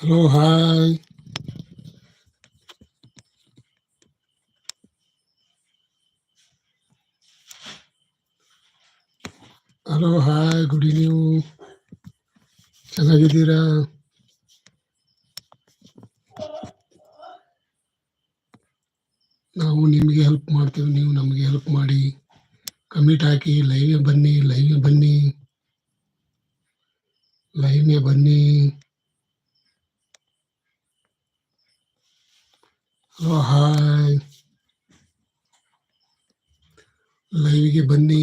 Hello, hi. Hello hi ಗುಡಿ ನೀವು ಚೆನ್ನಾಗಿದ್ದೀರಾ? ನಾವು ನಿಮಗೆ ಹೆಲ್ಪ್ ಮಾಡ್ತೀವಿ ನೀವು ನಮಗೆ ಹೆಲ್ಪ್ ಮಾಡಿ. ಕಮಿಟ್ ಹಾಕಿ ಲೈವ್ಗೆ ಬನ್ನಿ ಲೈವ್ಗೆ ಬನ್ನಿ. ಲೈವ್ಗೆ ಬನ್ನಿ. ಹಲೋ ಹಾಯ್ ಲೈವ್ಗೆ ಬನ್ನಿ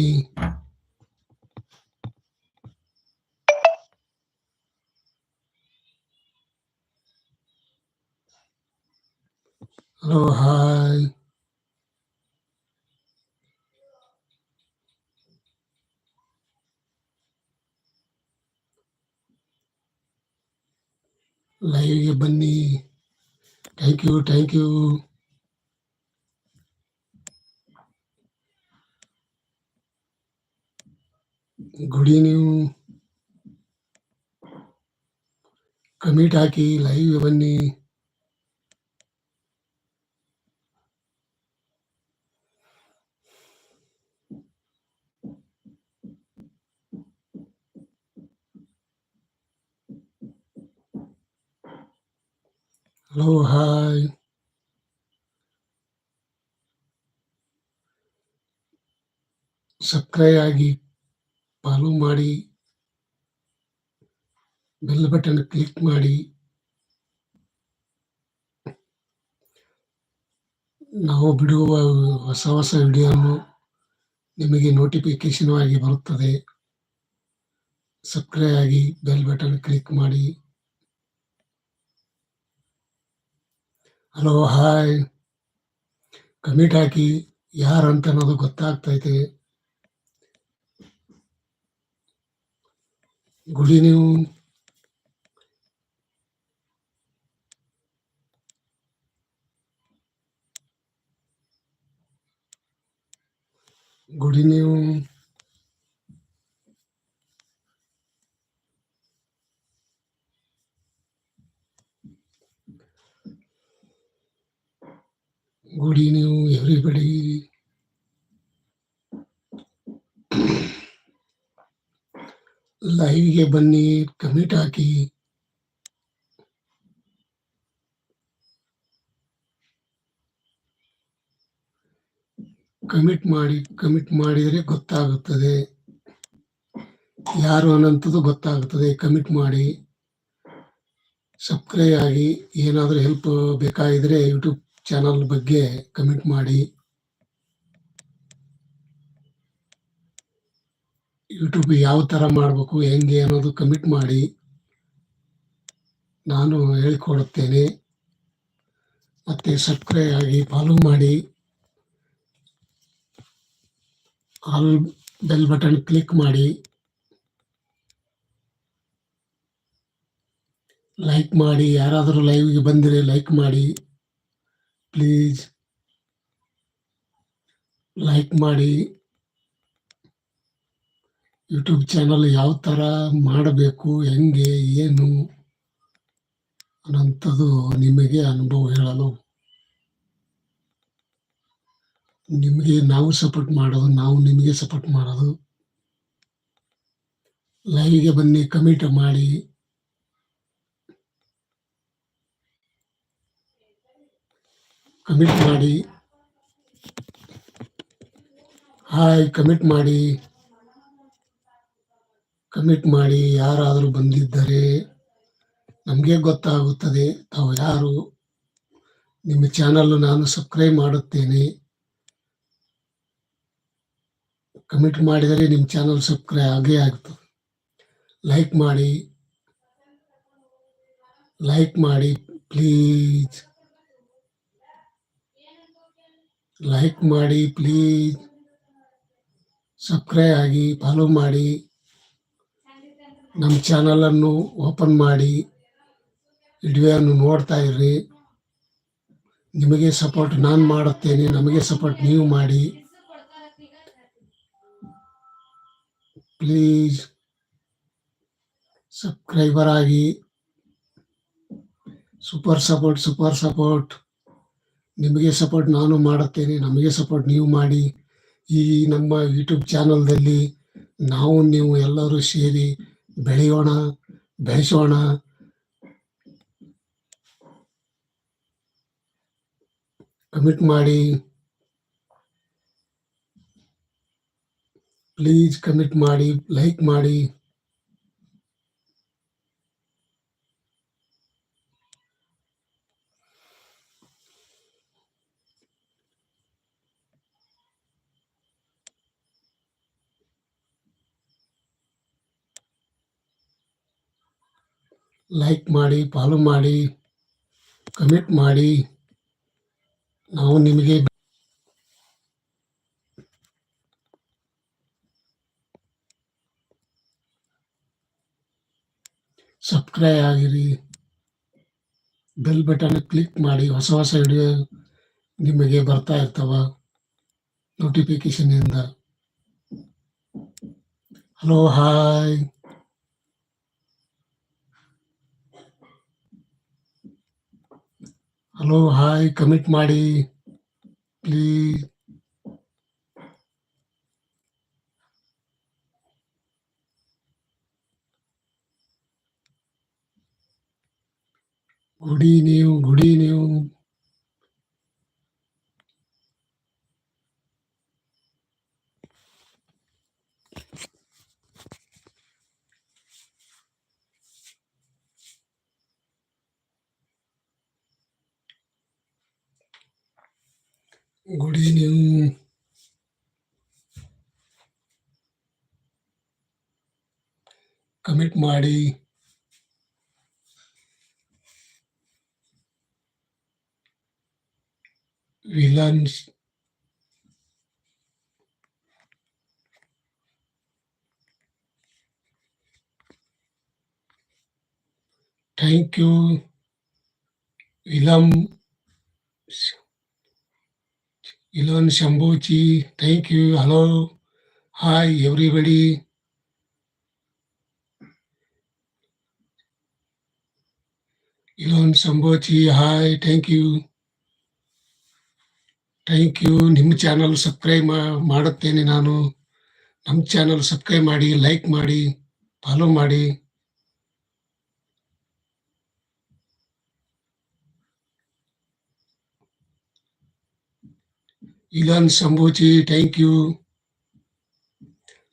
ಹಲೋ ಹಾಯ್ ಲೈವ್ಗೆ Thank you. Thank you. Good evening. Commit Aki live even. Hi subscribe ಆಗಿ ಫಾಲೋ ಮಾಡಿ, ಬೆಲ್ ಬಟನ್ ಕ್ಲಿಕ್ ಮಾಡಿ, ನಾವು ಬಿಡುವ ಹೊಸ ಹೊಸ ವಿಡಿಯೋನು ನಿಮಗೆ ನೋಟಿಫಿಕೇಶನ್ ಆಗಿ ಬರುತ್ತದೆ. ಸಬ್ಸ್ಕ್ರೈಬ್ ಆಗಿ ಬೆಲ್ ಬಟನ್ ಕ್ಲಿಕ್ ಮಾಡಿ. Hello hi. ಕಮಿಟ್ ಹಾಕಿ ಯಾರಂತ ಅನ್ನೋದು ಗೊತ್ತಾಗ್ತೈತೆ ಗುಡಿ ನೀವು ಗುಡಿ ನೀವು ಗುಡ್ evening everybody ಲೈವ್ಗೆ ಬನ್ನಿ, ಕಮಿಟ್ ಹಾಕಿ. ಕಮಿಟ್ ಮಾಡಿ, ಕಮಿಟ್ ಮಾಡಿದರೆ ಗೊತ್ತಾಗುತ್ತದೆ. ಯಾರು ಅನ್ನೋಂಥದ್ದು ಗೊತ್ತಾಗುತ್ತದೆ. ಕಮಿಟ್ ಮಾಡಿ. ಸಬ್ಸ್ಕ್ರೈಬ್ ಆಗಿ ಏನಾದರೂ ಹೆಲ್ಪ್ ಬೇಕಾಗಿದ್ರೆ ಯೂಟ್ಯೂಬ್ ಚಾನಲ್ ಬಗ್ಗೆ ಕಮೆಂಟ್ ಮಾಡಿ. ಯೂಟ್ಯೂಬ್ ಯಾವ ಥರ ಮಾಡಬೇಕು, ಹೆಂಗೆ ಅನ್ನೋದು ಕಮಿಟ್ ಮಾಡಿ. ನಾನು ಹೇಳಿಕೊಡುತ್ತೇನೆ. ಮತ್ತು ಸಬ್ಸ್ಕ್ರೈಬ್ ಆಗಿ ಫಾಲೋ ಮಾಡಿ. ಆಲ್ ಬೆಲ್ ಬಟನ್ ಕ್ಲಿಕ್ ಮಾಡಿ. ಲೈಕ್ ಮಾಡಿ. ಯಾರಾದರೂ ಲೈವ್ಗೆ ಬಂದರೆ ಲೈಕ್ ಮಾಡಿ. ಪ್ಲೀಸ್ ಲೈಕ್ ಮಾಡಿ. ಯೂಟ್ಯೂಬ್ ಚಾನಲ್ ಯಾವ ಥರ ಮಾಡಬೇಕು, ಹೆಂಗೆ, ಏನು ಅನ್ನೋಂಥದ್ದು ನಿಮಗೆ ಅನುಭವ ಹೇಳಲು ನಿಮಗೆ ನಾವು ಸಪೋರ್ಟ್ ಮಾಡೋದು, ನಾವು ನಿಮಗೆ ಸಪೋರ್ಟ್ ಮಾಡೋದು. ಲೈವ್ಗೆ ಬನ್ನಿ ಕಮೆಂಟ್ ಮಾಡಿ. ಕಮಿಟ್ ಮಾಡಿ. ಹಾಯ್, ಕಮಿಟ್ ಮಾಡಿ. ಕಮಿಟ್ ಮಾಡಿ ಯಾರಾದರೂ ಬಂದಿದ್ದರೆ ನಮಗೆ ಗೊತ್ತಾಗುತ್ತದೆ. ತಾವು ಯಾರು? ನಿಮ್ಮ ಚಾನಲ್ ನಾನು ಸಬ್ಸ್ಕ್ರೈಬ್ ಮಾಡುತ್ತೇನೆ. ಕಮಿಟ್ ಮಾಡಿದರೆ ನಿಮ್ಮ ಚಾನಲ್ ಸಬ್ಸ್ಕ್ರೈಬ್ ಆಗೇ ಆಗ್ತದೆ. ಲೈಕ್ ಮಾಡಿ. ಲೈಕ್ ಮಾಡಿ, ಪ್ಲೀಸ್. ಲೈಕ್ ಮಾಡಿ ಪ್ಲೀಸ್ ಸಬ್ಸ್ಕ್ರೈಬ್ ಆಗಿ ಫಾಲೋ ಮಾಡಿ. ನಮ್ಮ ಚಾನಲನ್ನು ಓಪನ್ ಮಾಡಿ. ವಿಡಿಯೋವನ್ನು ನೋಡ್ತಾ ಇರ್ರಿ. ನಿಮಗೆ ಸಪೋರ್ಟ್ ನಾನು ಮಾಡುತ್ತೇನೆ, ನಮಗೆ ಸಪೋರ್ಟ್ ನೀವು ಮಾಡಿ. ಪ್ಲೀಸ್ ಸಬ್ಸ್ಕ್ರೈಬರ್ ಆಗಿ. ಸೂಪರ್ ಸಪೋರ್ಟ್ ಸೂಪರ್ ಸಪೋರ್ಟ್ ನಿಮಗೆ ಸಪೋರ್ಟ್ ನಾನು ಮಾಡುತ್ತೇನೆ, ನಮಗೆ ಸಪೋರ್ಟ್ ನೀವು ಮಾಡಿ. ಈ ನಮ್ಮ ಯೂಟ್ಯೂಬ್ ಚಾನಲ್ದಲ್ಲಿ ನಾವು, ನೀವು ಎಲ್ಲರೂ ಸೇರಿ ಬೆಳೆಯೋಣ, ಬೆಳೆಸೋಣ. ಕಮಿಟ್ ಮಾಡಿ. ಪ್ಲೀಸ್ ಕಮಿಟ್ ಮಾಡಿ ಲೈಕ್ ಮಾಡಿ. ಲೈಕ್ ಮಾಡಿ ಫಾಲೋ ಮಾಡಿ ಕಮೆಂಟ್ ಮಾಡಿ. ನಾವು ನಿಮಗೆ ಸಬ್ಸ್ಕ್ರೈಬ್ ಆಗಿರಿ. ಬೆಲ್ ಬಟನ್ ಕ್ಲಿಕ್ ಮಾಡಿ. ಹೊಸ ಹೊಸ ವಿಡಿಯೋ ನಿಮಗೆ ಬರ್ತಾ ಇರ್ತಾವ. ನೋಟಿಫಿಕೇಶನ್ ಇಂದ. Hello hi hello hi commit ಮಾಡಿ ಪ್ಲೀಸ್ ಗುಡಿ ನೀವು ಗುಡಿ ನೀವು ಗುಡಿ ನೀವು ಕಮಿಟ್ ಮಾಡಿ. ವಿಲನ್ಸ್ ಥ್ಯಾಂಕ್ ಯು ವಿಲಮ್ ಇಲನ್ ಶಂಭೂಚಿ thank you hello hi everybody ಇಲ್ಲೊಂದು ಸಂಬೋಚಿ hi thank you thank you ನಿಮ್ಮ ಚಾನಲ್ ಸಬ್ಸ್ಕ್ರೈಬ್ ಮಾಡುತ್ತೇನೆ ನಾನು. ನಮ್ಮ ಚಾನಲ್ ಸಬ್ಸ್ಕ್ರೈಬ್ ಮಾಡಿ ಲೈಕ್ ಮಾಡಿ ಫಾಲೋ ಮಾಡಿ. ಇಲಾನ್ ಸಂಭೂಚಿ ಥ್ಯಾಂಕ್ ಯು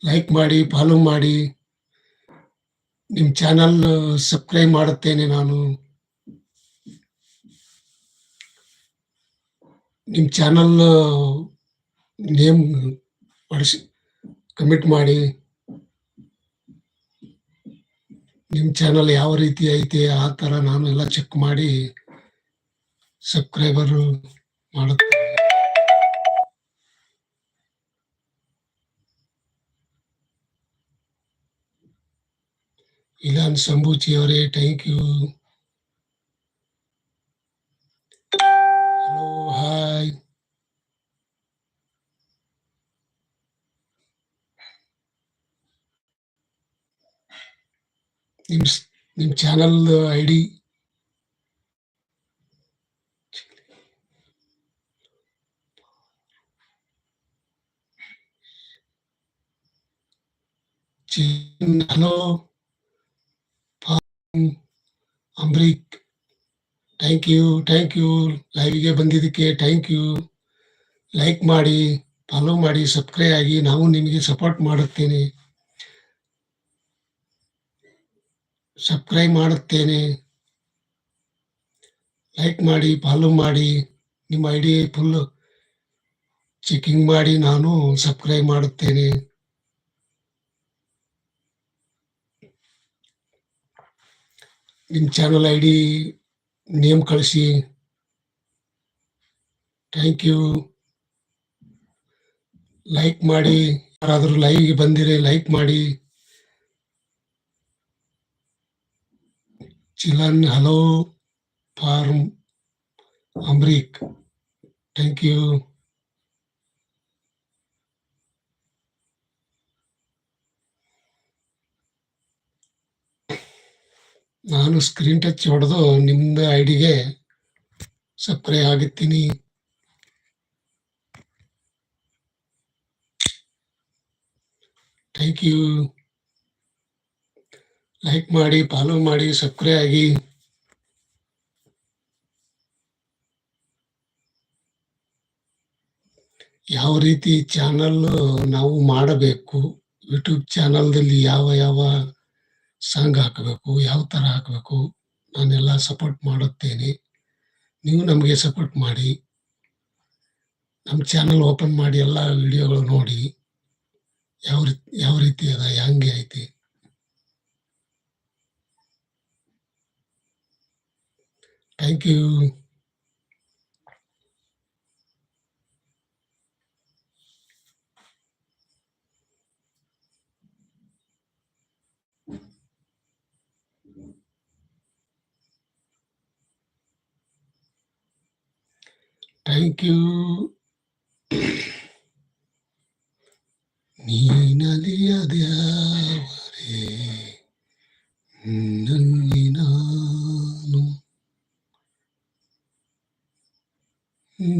ಲೈಕ್ ಮಾಡಿ ಫಾಲೋ ಮಾಡಿ. ನಿಮ್ಮ ಚಾನಲ್ ಸಬ್ಸ್ಕ್ರೈಬ್ ಮಾಡುತ್ತೇನೆ ನಾನು. ನಿಮ್ಮ ಚಾನಲ್ ನೇಮ್ ಪಡಿಸಿ ಕಮಿಟ್ ಮಾಡಿ. ನಿಮ್ಮ ಚಾನಲ್ ಯಾವ ರೀತಿ ಐತೆ, ಆ ಥರ ನಾನು ಎಲ್ಲ ಚೆಕ್ ಮಾಡಿ ಸಬ್ಸ್ಕ್ರೈಬರು ಮಾಡುತ್ತೇನೆ. ಇಲಾನ್ ಸಂಭೂಚಿ ಅವರೇ ಥ್ಯಾಂಕ್ ಯು ಹಲೋ ಹಾಯ್ ನಿಮ್ ನಿಮ್ ಚಾನಲ್ ಐ ಡಿ ಹಲೋ ಅಂಬ್ರಿಕ್ ಥ್ಯಾಂಕ್ ಯು ಥ್ಯಾಂಕ್ ಯು ಲೈವ್ಗೆ ಬಂದಿದ್ದಕ್ಕೆ ಥ್ಯಾಂಕ್ ಯು ಲೈಕ್ ಮಾಡಿ ಫಾಲೋ ಮಾಡಿ ಸಬ್ಸ್ಕ್ರೈಬ್ ಆಗಿ ನಾವು ನಿಮಗೆ ಸಪೋರ್ಟ್ ಮಾಡುತ್ತೇನೆ. ಸಬ್ಸ್ಕ್ರೈಬ್ ಮಾಡುತ್ತೇನೆ. ಲೈಕ್ ಮಾಡಿ ಫಾಲೋ ಮಾಡಿ. ನಿಮ್ಮ ಐ ಡಿ ಫುಲ್ ಚೆಕಿಂಗ್ ಮಾಡಿ ನಾನು ಸಬ್ಸ್ಕ್ರೈಬ್ ಮಾಡುತ್ತೇನೆ. ನಿಮ್ಮ ಚಾನಲ್ ಐ ಡಿ ನೇಮ್ ಕಳಿಸಿ. ಥ್ಯಾಂಕ್ ಯು ಲೈಕ್ ಮಾಡಿ. ಯಾರಾದರೂ ಲೈವ್ಗೆ ಬಂದಿರೆ ಲೈಕ್ ಮಾಡಿ. ಚಿಲನ್ ಹಲೋ ಫಾರ್ಮ್ ಅಂಬ್ರಿಕ್ ಥ್ಯಾಂಕ್ ಯು ನಾನು ಸ್ಕ್ರೀನ್ ಟಚ್ ಹೊಡೆದು ನಿಮ್ದು ಐ ಡಿಗೆ ಸಪ್ರೈ ಆಗುತ್ತೀನಿ ಥ್ಯಾಂಕ್ ಯು ಲೈಕ್ ಮಾಡಿ ಫಾಲೋ ಮಾಡಿ ಸಬ್ಸ್ಕ್ರೈಬ್ ಆಗಿ. ಯಾವ ರೀತಿ ಚಾನಲ್ ನಾವು ಮಾಡಬೇಕು? ಯೂಟ್ಯೂಬ್ ಚಾನಲ್ದಲ್ಲಿ ಯಾವ ಯಾವ ಸಾಂಗ್ ಹಾಕಬೇಕು, ಯಾವ ಥರ ಹಾಕಬೇಕು, ನಾನೆಲ್ಲ ಸಪೋರ್ಟ್ ಮಾಡುತ್ತೇನೆ. ನೀವು ನಮಗೆ ಸಪೋರ್ಟ್ ಮಾಡಿ. ನಮ್ಮ ಚಾನಲ್ ಓಪನ್ ಮಾಡಿ ಎಲ್ಲ ವಿಡಿಯೋಗಳು ನೋಡಿ. ಯಾವ ರೀತಿ ಯಾವ ರೀತಿ ಅದ, ಹೆಂಗೆ ಐತಿ? ಥ್ಯಾಂಕ್ ಯು ಥ್ಯಾಂಕ್ ಯು ನೀನಲಿಯದ್ಯಾವರೇ ನಲ್ಲಿ ನಾನು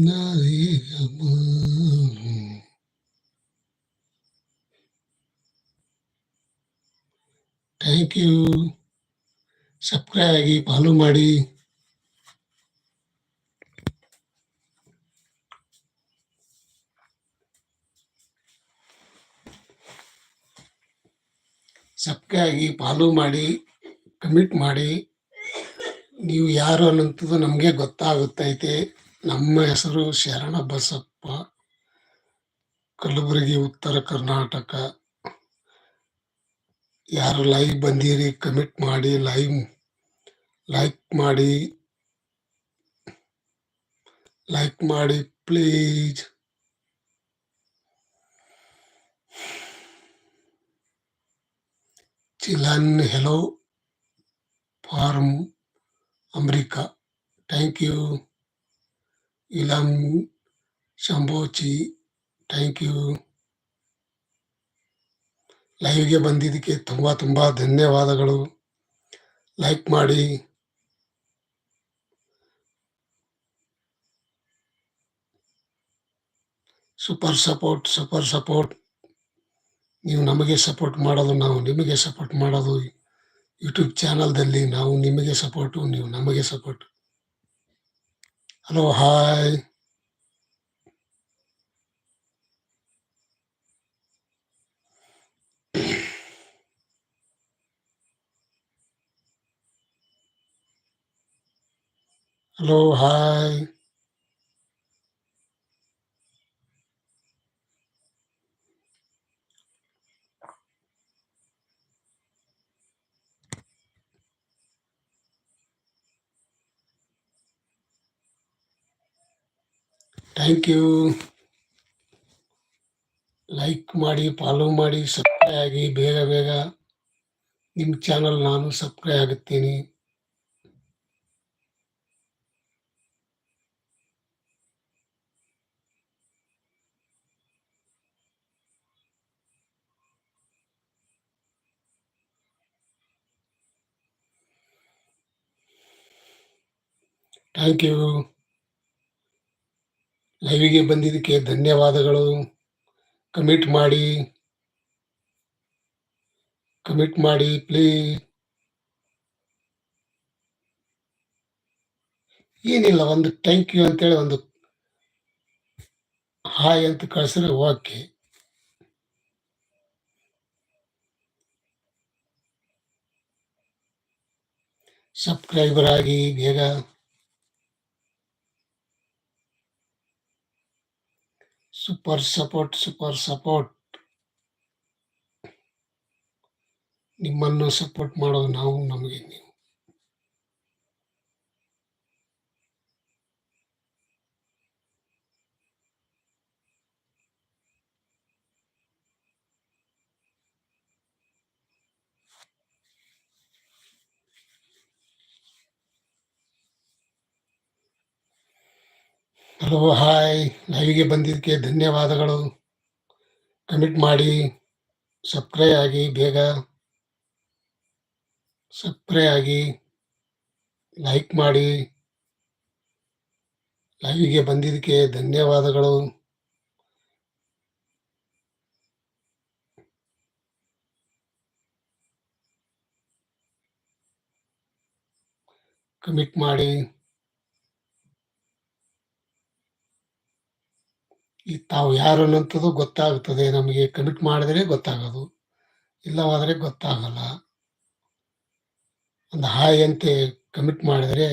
ನಾಯಿಗಮಾನು ಥ್ಯಾಂಕ್ ಯು ಸಬ್ಸ್ಕ್ರೈಬ್ ಆಗಿ ಫಾಲೋ ಮಾಡಿ ಸಬ್ಸ್ಕ್ರೈಬ್ ಆಗಿ ಫಾಲೋ ಮಾಡಿ ಕಮಿಟ್ ಮಾಡಿ, ನೀವು ಯಾರು ಅನ್ನೋಂಥದ್ದು ನಮಗೆ ಗೊತ್ತಾಗುತ್ತೈತೆ. ನಮ್ಮ ಹೆಸರು ಶರಣ ಬಸಪ್ಪ ಕಲಬುರಗಿ, ಉತ್ತರ ಕರ್ನಾಟಕ. ಯಾರು ಲೈವ್ ಬಂದಿರಿ ಕಮಿಟ್ ಮಾಡಿ ಲೈವ್ ಲೈಕ್ ಮಾಡಿ ಲೈಕ್ ಮಾಡಿ please ಚಿಲನ್ hello from America thank you ಇಲಂ ಶಂಭೋಚಿ ಥ್ಯಾಂಕ್ ಯು ಲೈವ್ಗೆ ಬಂದಿದ್ದಕ್ಕೆ ತುಂಬ ತುಂಬ ಧನ್ಯವಾದಗಳು ಲೈಕ್ ಮಾಡಿ ಸೂಪರ್ ಸಪೋರ್ಟ್ ಸೂಪರ್ ಸಪೋರ್ಟ್ ನೀವು ನಮಗೆ ಸಪೋರ್ಟ್ ಮಾಡೋದು, ನಾವು ನಿಮಗೆ ಸಪೋರ್ಟ್ ಮಾಡೋದು ಯೂಟ್ಯೂಬ್ ಚಾನಲ್ದಲ್ಲಿ ನಾವು ನಿಮಗೆ ಸಪೋರ್ಟು ನೀವು ನಮಗೆ support hello hi hello hi thank you like ಮಾಡಿ ಫಾಲೋ ಮಾಡಿ ಸಬ್ಸ್ಕ್ರೈಬ್ ಆಗಿ, ಬೇಗ ಬೇಗ ನಿಮ್ಮ ಚಾನಲ್ ನಾನು ಸಬ್ಸ್ಕ್ರೈಬ್ ಆಗುತ್ತೀನಿ. ಥ್ಯಾಂಕ್ ಯು ಲೈವಿಗೆ ಬಂದಿದ್ದಕ್ಕೆ ಧನ್ಯವಾದಗಳು. ಕಮಿಟ್ ಮಾಡಿ. ಕಮಿಟ್ ಮಾಡಿ ಪ್ಲೀಸ್ ಏನಿಲ್ಲ, ಒಂದು ಥ್ಯಾಂಕ್ ಯು ಅಂತೇಳಿ ಒಂದು ಹಾಯ್ ಅಂತ ಕಳಿಸಿದ್ರೆ ಓಕೆ ಸಬ್ಸ್ಕ್ರೈಬರ್ ಆಗಿ ಬೇಗ ಸೂಪರ್ ಸಪೋರ್ಟ್ ಸೂಪರ್ ಸಪೋರ್ಟ್ ನಿಮ್ಮನ್ನು ಸಪೋರ್ಟ್ ಮಾಡೋದು ನಾವು ನಮಗೆ ನೀವು. Hello, hi. ಲೈವ್ಗೆ ಬಂದಿದ್ದಕ್ಕೆ ಧನ್ಯವಾದಗಳು. ಕಮಿಟ್ ಮಾಡಿ ಸಬ್ಸ್ಕ್ರೈಬ್ ಆಗಿ, ಬೇಗ ಸಬ್ಸ್ಕ್ರೈಬ್ ಆಗಿ ಲೈಕ್ ಮಾಡಿ. ಲೈವ್ಗೆ ಬಂದಿದ್ದಕ್ಕೆ ಧನ್ಯವಾದಗಳು. ಕಮಿಟ್ ಮಾಡಿ. ಈ ತಾವು ಯಾರು ಅನ್ನೋಂಥದ್ದು ಗೊತ್ತಾಗ್ತದೆ ನಮಗೆ ಕಮಿಟ್ ಮಾಡಿದ್ರೆ ಗೊತ್ತಾಗೋದು. ಇಲ್ಲವಾದರೆ ಗೊತ್ತಾಗಲ್ಲ. ಒಂದು ಹಾಯ್ ಅಂತೆ ಕಮಿಟ್ ಮಾಡಿದರೆ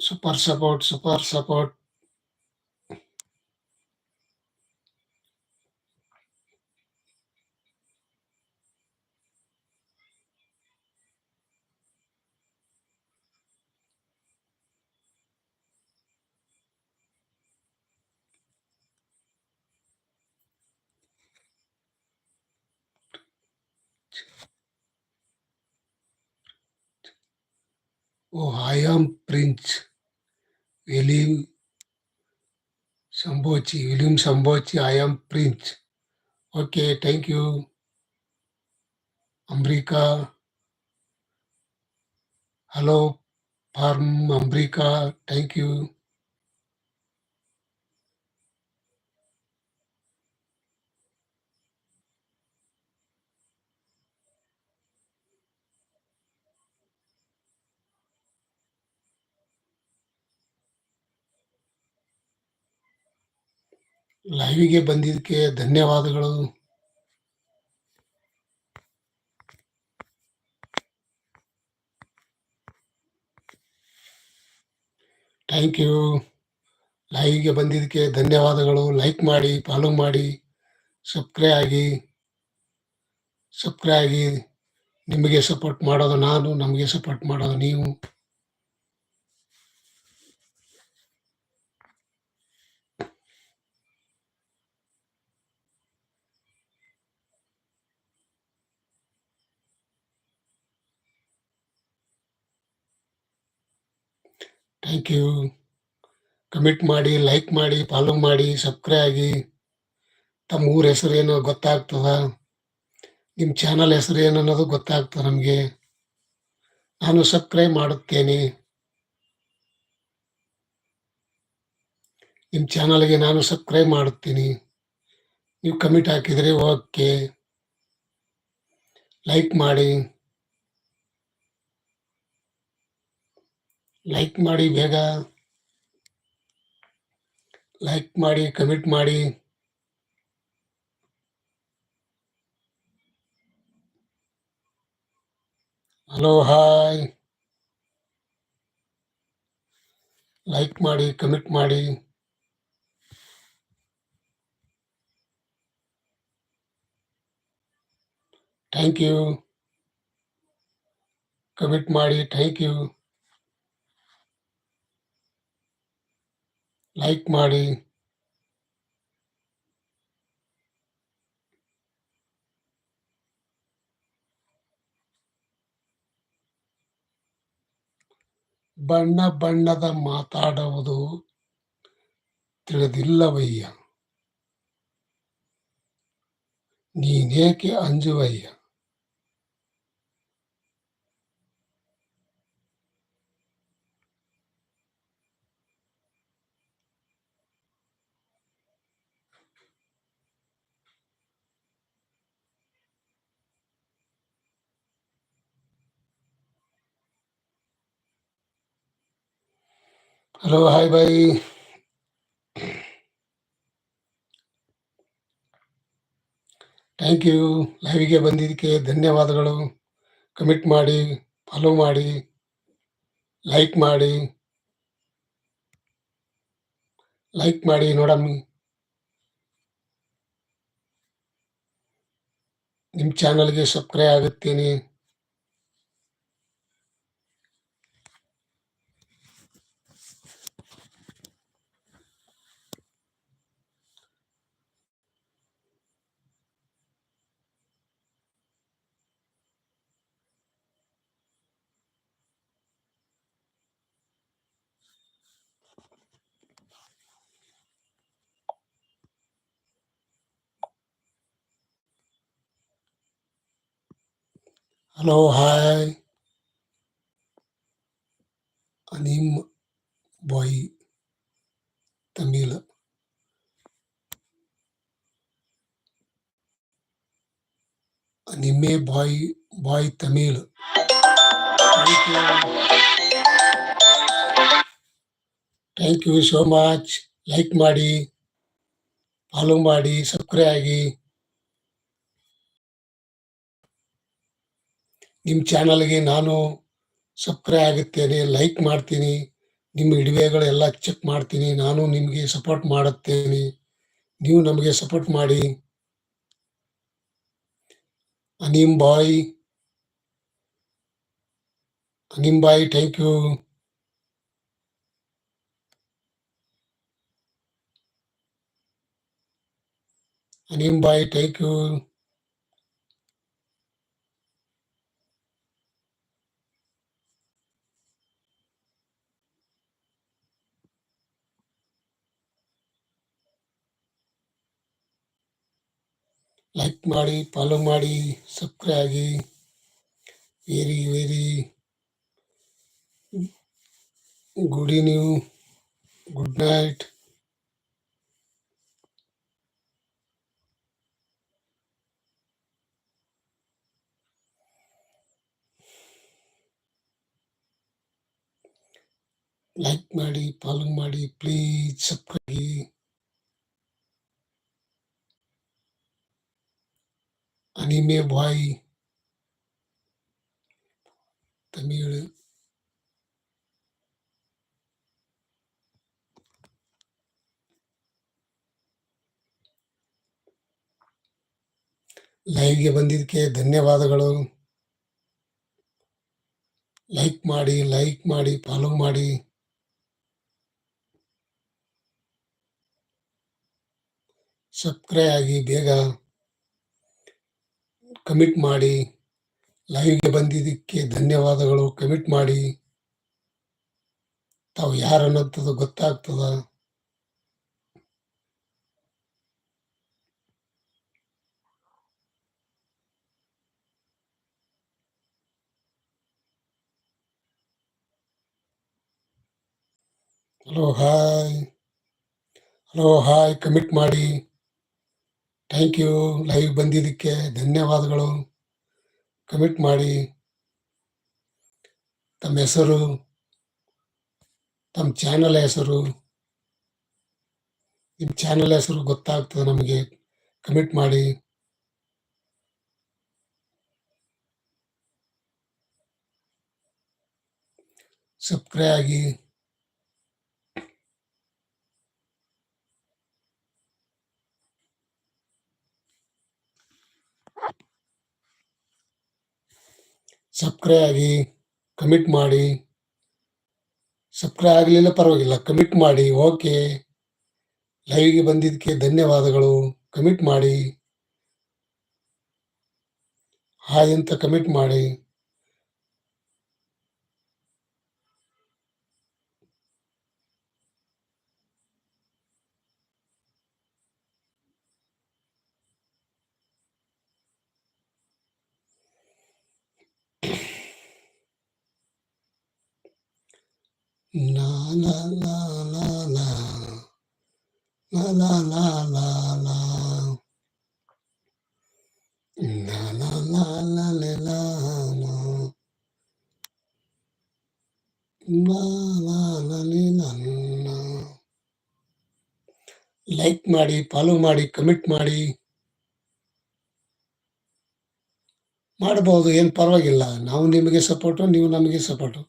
super support super support Oh, I am Prince William Sambochi. William Sambochi, I am Prince. Okay, thank you. Amrika. Hello, Farm Amrika. Thank you. ಲೈವಿಗೆ ಬಂದಿದ್ದಕ್ಕೆ ಧನ್ಯವಾದಗಳು. ಥ್ಯಾಂಕ್ ಯು ಲೈವಿಗೆ ಬಂದಿದ್ದಕ್ಕೆ ಧನ್ಯವಾದಗಳು. ಲೈಕ್ ಮಾಡಿ ಫಾಲೋ ಮಾಡಿ ಸಬ್ಸ್ಕ್ರೈ ಆಗಿ ಸಬ್ಸ್ಕ್ರೈ ಆಗಿ ನಿಮಗೆ ಸಪೋರ್ಟ್ ಮಾಡೋದು ನಾನು, ನಮಗೆ ಸಪೋರ್ಟ್ ಮಾಡೋದು ನೀವು. ಥ್ಯಾಂಕ್ ಯು ಕಮಿಟ್ ಮಾಡಿ ಲೈಕ್ ಮಾಡಿ ಫಾಲೋ ಮಾಡಿ ಸಬ್ಸ್ಕ್ರೈಬ್ ಆಗಿ. ತಮ್ಮ ಊರ ಹೆಸರು ಏನು ಗೊತ್ತಾಗ್ತದ? ನಿಮ್ಮ ಚಾನಲ್ ಹೆಸರು ಏನು ಅನ್ನೋದು ಗೊತ್ತಾಗ್ತದೆ ನಮಗೆ. ನಾನು ಸಬ್ಸ್ಕ್ರೈಬ್ ಮಾಡುತ್ತೇನೆ. ನಿಮ್ಮ ಚಾನಲ್ಗೆ ನಾನು ಸಬ್ಸ್ಕ್ರೈಬ್ ಮಾಡುತ್ತೀನಿ. ನೀವು ಕಮಿಟ್ ಹಾಕಿದರೆ ಓಕೆ ಲೈಕ್ ಮಾಡಿ. ಲೈಕ್ ಮಾಡಿ ಬೇಗ ಲೈಕ್ ಮಾಡಿ ಕಮಿಟ್ ಮಾಡಿ ಹಲೋ ಹಾಯ್ ಲೈಕ್ ಮಾಡಿ ಕಮಿಟ್ ಮಾಡಿ ಥ್ಯಾಂಕ್ ಯು ಕಮಿಟ್ ಮಾಡಿ ಥ್ಯಾಂಕ್ ಯು ಲೈಕ್ ಮಾಡಿ. ಬಣ್ಣ ಬಣ್ಣದ ಮಾತಾಡುವುದು ತಿಳಿದಿಲ್ಲವಯ್ಯ. ನೀನೇಕೆ ಅಂಜುವಯ್ಯ? Hello hi bye thank you ಲೈವಿಗೆ ಬಂದಿದ್ದಕ್ಕೆ ಧನ್ಯವಾದಗಳು. ಕಮಿಟ್ ಮಾಡಿ ಫಾಲೋ ಮಾಡಿ ಲೈಕ್ ಮಾಡಿ. ಲೈಕ್ ಮಾಡಿ ನೋಡಮ್ಮಿ ನಿಮ್ಮ ಚಾನಲ್ಗೆ subscribe ಆಗುತ್ತೇನೆ. Hello hi anime boy Tamil anime boy boy Tamil thank you so much like ಮಾಡಿ ಫಾಲೋ ಮಾಡಿ ಸಬ್ಸ್ಕ್ರೈಬ್ ಆಗಿ ನಿಮ್ಮ ಚಾನಲ್ಗೆ ನಾನು ಸಬ್ಸ್ಕ್ರೈಬ್ ಆಗುತ್ತೇನೆ, ಲೈಕ್ ಮಾಡ್ತೀನಿ, ನಿಮ್ಮ ವಿಡಿಯೋಗಳೆಲ್ಲ ಚೆಕ್ ಮಾಡ್ತೀನಿ, ನಾನು ನಿಮಗೆ ಸಪೋರ್ಟ್ ಮಾಡುತ್ತೇನೆ, ನೀವು ನಮಗೆ ಸಪೋರ್ಟ್ ಮಾಡಿ. Anime boy anime boy, thank you. Anime boy, thank you. Like ಮಾಡಿ ಫಾಲೋ ಮಾಡಿ ಸಬ್ಸ್ಕ್ರೈಬ್ ಆಗಿ very very good evening good night like ಮಾಡಿ ಫಾಲೋ ಮಾಡಿ ಪ್ಲೀಸ್ ಸಬ್ಸ್ಕ್ರೈಬ್ ಆಗಿ ಅನಿಮೆ ಬಾಯ್ ತಮಿಳ್ ಲೈವ್ಗೆ ಬಂದಿದ್ದಕ್ಕೆ ಧನ್ಯವಾದಗಳು ಲೈಕ್ ಮಾಡಿ ಲೈಕ್ ಮಾಡಿ ಫಾಲೋ ಮಾಡಿ ಸಬ್ಸ್ಕ್ರೈಬ್ ಆಗಿ ಬೇಗ ಕಮಿಟ್ ಮಾಡಿ ಲೈವ್ಗೆ ಬಂದಿದ್ದಕ್ಕೆ ಧನ್ಯವಾದಗಳು. ಕಮಿಟ್ ಮಾಡಿ. ತಾವು ಯಾರು ಅನ್ನೋಂಥದ್ದು ಗೊತ್ತಾಗ್ತದ? Hello hi hello hi commit ಮಾಡಿ. ಥ್ಯಾಂಕ್ ಯು ಲೈವ್ ಬಂದಿದ್ದಕ್ಕೆ ಧನ್ಯವಾದಗಳು. ಕಮಿಟ್ ಮಾಡಿ. ತಮ್ಮ ಹೆಸರು, ತಮ್ಮ ಚಾನಲ್ ಹೆಸರು. ನಿಮ್ಮ ಚಾನಲ್ ಹೆಸರು ಗೊತ್ತಾಗ್ತದೆ ನಮಗೆ. ಕಮಿಟ್ ಮಾಡಿ. ಸಬ್ಸ್ಕ್ರೈಬ್ ಆಗಿ. ಸಬ್ಸ್ಕ್ರೈಬ್ ಆಗಿ ಕಮಿಟ್ ಮಾಡಿ. ಸಬ್ಸ್ಕ್ರೈಬ್ ಆಗಲಿಲ್ಲ ಪರವಾಗಿಲ್ಲ ಕಮಿಟ್ ಮಾಡಿ. ಓಕೆ ಲೈವ್ಗೆ ಬಂದಿದ್ದಕ್ಕೆ ಧನ್ಯವಾದಗಳು. ಕಮಿಟ್ ಮಾಡಿ. ಹಾಯ್ ಅಂತ ಕಮಿಟ್ ಮಾಡಿ. La la la la la. La la la la la. La la la la la la la. La la la la la. Like ಮಾಡಿ ಫಾಲೋ ಮಾಡಿ ಕಮಿಟ್ ಮಾಡಿ ಮಾಡಬಹುದು ಏನು ಪರವಾಗಿಲ್ಲ ನಾವು ನಿಮಗೆ ಸಪೋರ್ಟು ನೀವು ನಮಗೆ ಸಪೋರ್ಟು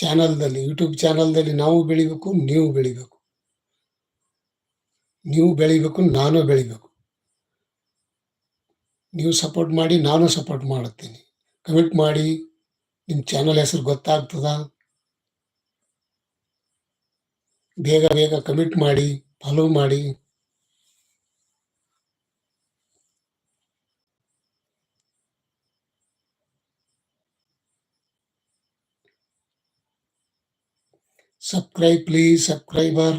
ಚಾನಲ್ದಲ್ಲಿ ಯೂಟ್ಯೂಬ್ ಚಾನಲ್ದಲ್ಲಿ ನಾವು ಬೆಳಿಬೇಕು, ನೀವು ಬೆಳಿಬೇಕು. ನೀವು ಬೆಳಿಬೇಕು, ನಾನು ಬೆಳಿಬೇಕು. ನೀವು ಸಪೋರ್ಟ್ ಮಾಡಿ, ನಾನು ಸಪೋರ್ಟ್ ಮಾಡುತ್ತೀನಿ. ಕಮೆಂಟ್ ಮಾಡಿ, ನಿಮ್ಮ ಚಾನಲ್ ಹೆಸರು ಗೊತ್ತಾಗ್ತದ? ಬೇಗ ಬೇಗ ಕಮೆಂಟ್ ಮಾಡಿ ಫಾಲೋ ಮಾಡಿ. subscribe please subscriber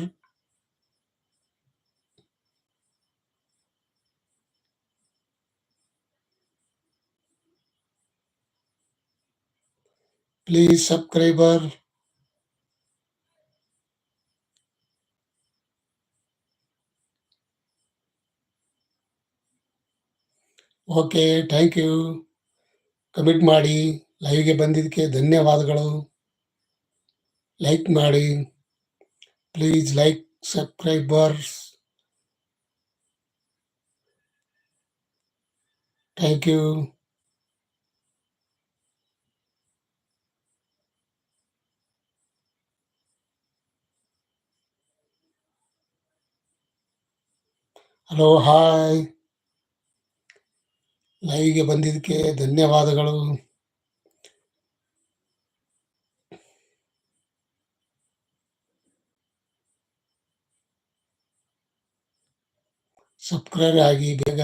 please subscriber okay thank you comment ಮಾಡಿ के ಬಂದಿದ್ದಕ್ಕೆ ಧನ್ಯವಾದಗಳು ಲೈಕ್ ಮಾಡಿ please like subscribers thank you hello hi ಲೈವ್ಗೆ ಬಂದಿದ್ದಕ್ಕೆ ಧನ್ಯವಾದಗಳು ಸಬ್ಸ್ಕ್ರೈಬ್ ಆಗಿ ಬೇಗ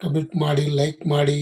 ಕಮೆಂಟ್ ಮಾಡಿ ಲೈಕ್ ಮಾಡಿ